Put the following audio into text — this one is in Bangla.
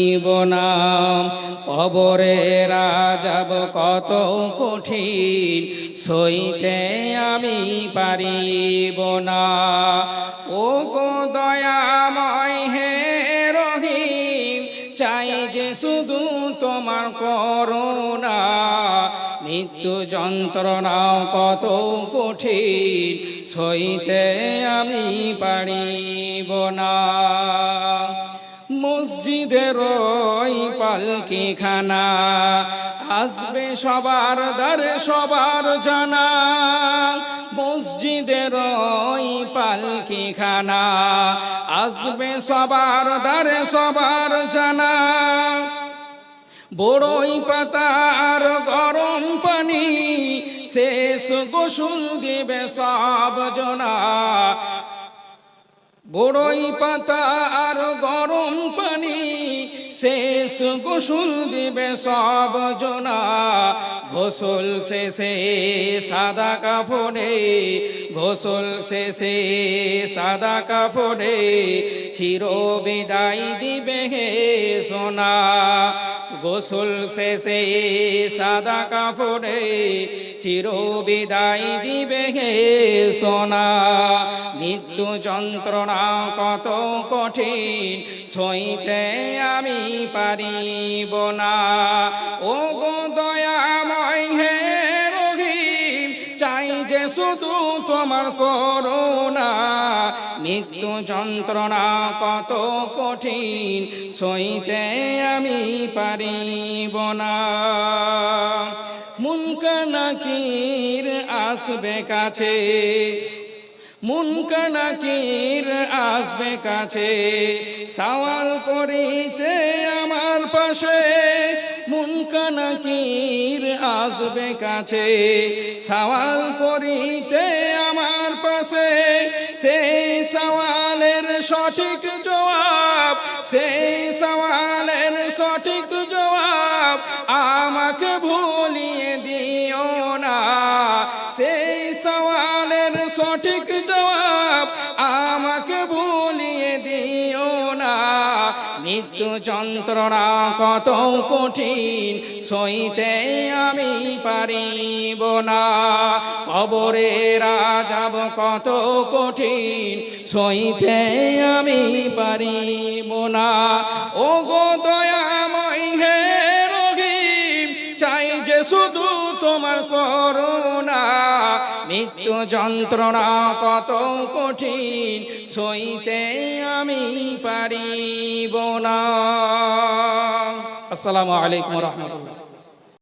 জীবনাম কবরে রাজাব কত কঠিন, সইতে আমি পারিব না। ও গো দয়াময় হে রহিম, চাই যে শুধু তোমার করুণা। মৃত্যু যন্ত্রণাও কত কঠিন, সইতে আমি পারিব না। মসজিদের পালকি খানা আসবে সবার দ্বারে সবার জানা। মসজিদের পালকি খানা আসবে সবার দ্বারে সবার জানা। বড়ই পাতার গরম পানি, শেষ গোসল দিবে সব জনা। বড়ই পাতা আর গরম শেষ গোসল দিবে সব জোনা। গোসল শেষে সাদা কাপড়ে গোসল শেষে সাদা কাপড়ে চির বিদায় দিবে হে সোনা। গোসল শেষে সাদা কাপড়ে চির বিদায় দিবে হে সোনা। মৃত্যু যন্ত্রণা কত কঠিন, সইতে আমি পারিব না। ও শুধু তোমার করুণা, মৃত্যু যন্ত্রণা কত কঠিন, সইতে আমি পারিব না। মুনকা নাকির আসবে কাছে মুনকা নাকির আসবে কাছে, সওয়াল করিতে আমার পাশে মুনকা নাকির আসবে কাছে, সওয়াল সঠিক জবাব, সেই সওয়ালের সঠিক জবাব আমাকে ভুলিয়ে দিও না। সেই সওয়ালের সঠিক জবাব আমাকে ভুলিয়ে মৃত্যু যন্ত্রণা কত কঠিন, সইতে আমি পারিব না। কবরে রাজাব কত কঠিন, সইতে আমি পারিব না। ও গো দয়াময় হে রোগী চাই যে শুধু তোমার করুণা মৃত্যু যন্ত্রণা কত কঠিন সইতে আমি পারিব না। আসসালামু আলাইকুম রহমতুল্লাহ।